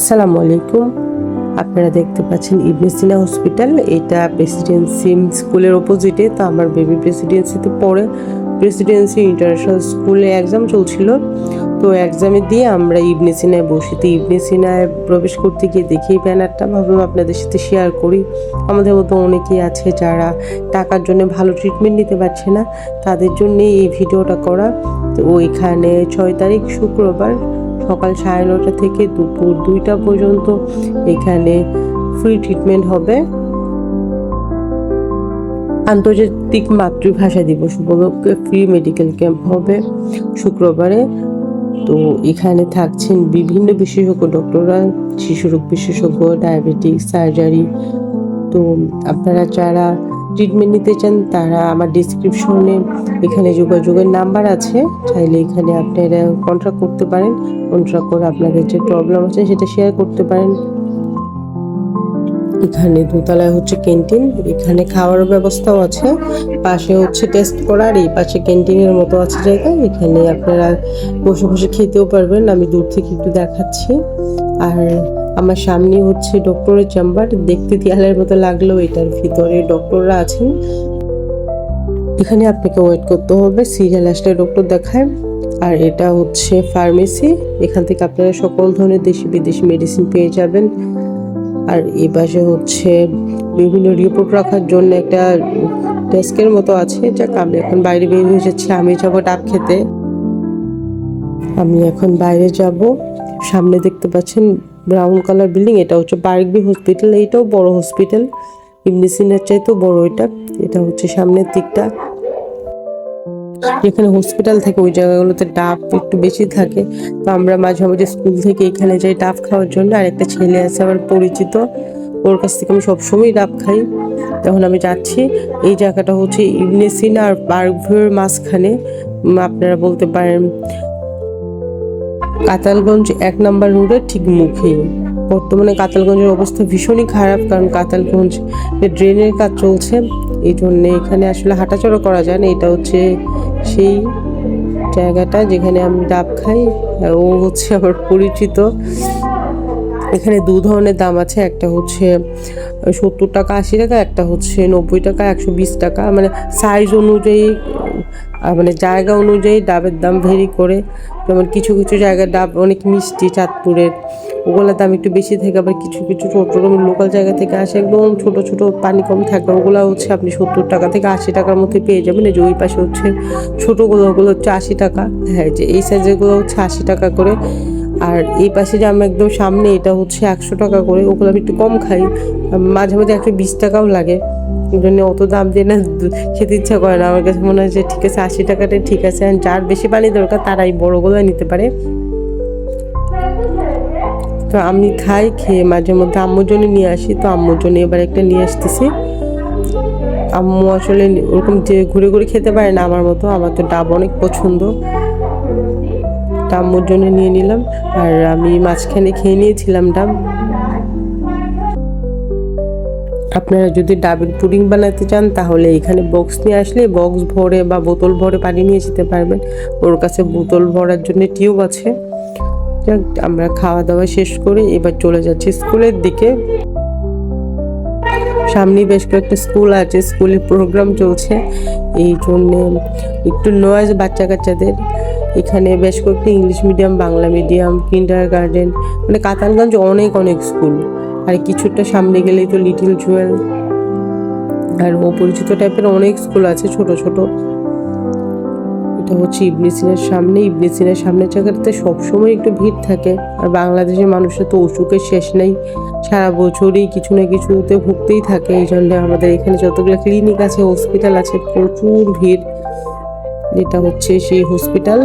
আসসালামু আলাইকুম। আপনারা দেখতে পাচ্ছেন ইবনে সিনা হসপিটাল। এটা প্রেসিডেন্সি স্কুলের অপোজিটে তো আমার বেবি প্রেসিডেন্সিতে পড়ে। প্রেসিডেন্সি ইন্টারন্যাশনাল স্কুলে এক্সাম চলছিল। তো এক্সামে দিয়ে আমরা ইবনে সিনায় বসি। তো ইবনে সিনায় প্রবেশ করতে গিয়ে দেখি ব্যানারটা। ভাবলাম আপনাদের সাথে শেয়ার করি। আমাদের মতো অনেকেই আছে যারা টাকার জন্য ভালো ট্রিটমেন্ট নিতে পারছে না। তাদের জন্যই এই ভিডিওটা করা। তো ওইখানে ছয় তারিখ শুক্রবার সকাল সাড়ে নটা থেকে দুপুর দুইটা পর্যন্ত এখানে ফ্রি ট্রিটমেন্ট হবে। আন্তর্জাতিক মাতৃভাষা দিবস উপলক্ষে ফ্রি মেডিকেল ক্যাম্প হবে শুক্রবারে। তো এখানে থাকছেন বিভিন্ন বিশেষজ্ঞ ডক্টররা শিশুরোগ বিশেষজ্ঞ ডায়াবেটিক সার্জারি তো আপনারা যারা ট্রিটমেন্ট নিতে চান, তারা আমার ডিসক্রিপশনে এখানে যোগাযোগের নাম্বার আছে। চাইলে এখানে আপনারা কন্ট্রাক্ট করতে পারেন। কন্ট্রাক্ট করে আপনাদের যে প্রবলেম আছে, সেটা শেয়ার করতে পারেন। এখানে দোতলায় হচ্ছে ক্যান্টিন এখানে খাওয়ার ব্যবস্থাও আছে। পাশে হচ্ছে টেস্ট করার, এই পাশে ক্যান্টিনের মতো আছে জায়গা। এখানে আপনারা বসে বসে খেতেও পারবেন। আমি দূর থেকে একটু দেখাচ্ছি। আর আমার সামনে হচ্ছে ডক্টরের চেম্বার দেখতে দেয়ালের মতো লাগলেও এটার ভিতরে। ডক্টররা আছেন। এখানে আপনাকে ওয়েট করতে হবে। সিরিয়াল আসলে ডক্টর দেখায়। আর এটা হচ্ছে ফার্মেসি এখান থেকে আপনারা সকল ধরনের দেশি বিদেশি মেডিসিন পেয়ে যাবেন। আর এই পাশে হচ্ছে বিভিন্ন রিপোর্ট রাখার জন্য একটা ডেস্কের মতো আছে। যাক, আমি এখন বাইরে বের হয়ে যাচ্ছি। আমি যাব ডাব খেতে। আমি এখন বাইরে যাব। সামনে দেখতে পাচ্ছেন ব্রাউন কালার বিল্ডিং, এটা হচ্ছে বার্গবি হসপিটাল, এইটাও বড় হসপিটাল। ইবনে সিনার চাইতেও বড় এটা এটা হচ্ছে সামনের দিকটা। যেখানে হসপিটাল থাকে, ওই জায়গাগুলোতে ডাব একটু বেশি থাকে। তো আমরা মাঝে মাঝে স্কুল থেকে এখানে যাই ডাব খাওয়ার জন্য, আর একটা ছেলে আছে আমার পরিচিত, ওর কাছ থেকে আমি সবসময় ডাব খাই। তখন আমি যাচ্ছি, এই জায়গাটা হচ্ছে ইবনে সিনা আর পার্কভিউর মাঝখানে আপনারা বলতে পারেন কাতালগঞ্জ এক নাম্বার রোডের ঠিক মুখেই। বর্তমানে কাতালগঞ্জের অবস্থা ভীষণই খারাপ, কারণ কাতালগঞ্জ ড্রেনের কাজ চলছে, এই জন্য এখানে আসলে হাঁটাচড়া করা যায় না। এটা হচ্ছে সেই জায়গাটা যেখানে আমি ডাব খাই, ও হচ্ছে আমার পরিচিত। এখানে দু ধরনের দাম আছে, একটা হচ্ছে সত্তর টাকা, আশি টাকা, একটা হচ্ছে নব্বই টাকা, একশো বিশ টাকা। মানে সাইজ অনুযায়ী মানে জায়গা অনুযায়ী ডাবের দাম ভেরি করে। যেমন কিছু কিছু জায়গার ডাব অনেক মিষ্টি চাঁদপুরের। ওগুলোর দাম একটু বেশি থাকে আবার কিছু কিছু ছোটো লোকাল জায়গা থেকে আসে। একদম ছোট ছোট পানি কম থাকে ওগুলো হচ্ছে আপনি সত্তর টাকা থেকে আশি টাকার মধ্যে পেয়ে যাবেন। এই যে ওই পাশে হচ্ছে ছোটোগুলো ওগুলো হচ্ছে আশি টাকা। হ্যাঁ যে এই সাইজেরগুলো হচ্ছে আশি টাকা করে। আর এই পাশে যে আমার একদম সামনে এটা হচ্ছে একশো টাকা করে। ওগুলো আমি একটু কম খাই। মাঝে মাঝে একশো বিশ টাকাও লাগে। জন্য অত দাম দিয়ে না খেতে ইচ্ছা করে না। আমার কাছে মনে হয় যে, ঠিক আছে, আশি টাকাটাই ঠিক আছে। যার বেশি পানি দরকার, তারাই বড়গুলো নিতে পারে। তো আমি খাই, খেয়ে মাঝে মধ্যে আম্মুর জন্য নিয়ে আসি। তো আম্মুর জন্য এবার একটা নিয়ে আসতেছি। আম্মু আসলে ওরকম যে ঘুরে ঘুরে খেতে পারে না আমার মতো, আমার তো ডাব অনেক পছন্দ। তা আম্মুর জন্য নিয়ে নিলাম। আর আমি মাঝখানে খেয়ে নিয়েছিলাম ডাব। আপনারা যদি ডাবের পুডিং বানাতে চান, তাহলে এখানে বক্স নিয়ে আসলে বক্স ভরে বা বোতল ভরে পানি নিয়ে যেতে পারবেন। ওর কাছে বোতল ভরার জন্য টিউব আছে। আমরা খাওয়া দাওয়া শেষ করে এবার চলে যাচ্ছি স্কুলের দিকে। সামনে বেশ কয়েকটা স্কুল আছে স্কুলে প্রোগ্রাম চলছে। এই জন্য একটু নয়েজ বাচ্চা কাচ্চাদের এখানে বেশ কয়েকটা English medium Bangla medium kindergarten মানে কাতারগঞ্জ অনেক অনেক স্কুল। আর কিছুটা সামনে গেলেই তো লিটিল জুয়েল আর অপরিচিত টাইপের অনেক স্কুল আছে ছোট ছোট। এটা হচ্ছে ইবনে সিনার সামনে। ইবনে সিনার সামনের জায়গাটাতে সবসময় একটু ভিড় থাকে। আর বাংলাদেশের মানুষের তো অসুখের শেষ নেই। সারা বছরই কিছু না কিছুতে ভুগতেই থাকে। এই জন্য আমাদের এখানে যতগুলো ক্লিনিক আছে হসপিটাল আছে, প্রচুর ভিড়। যেটা হচ্ছে সেই হসপিটাল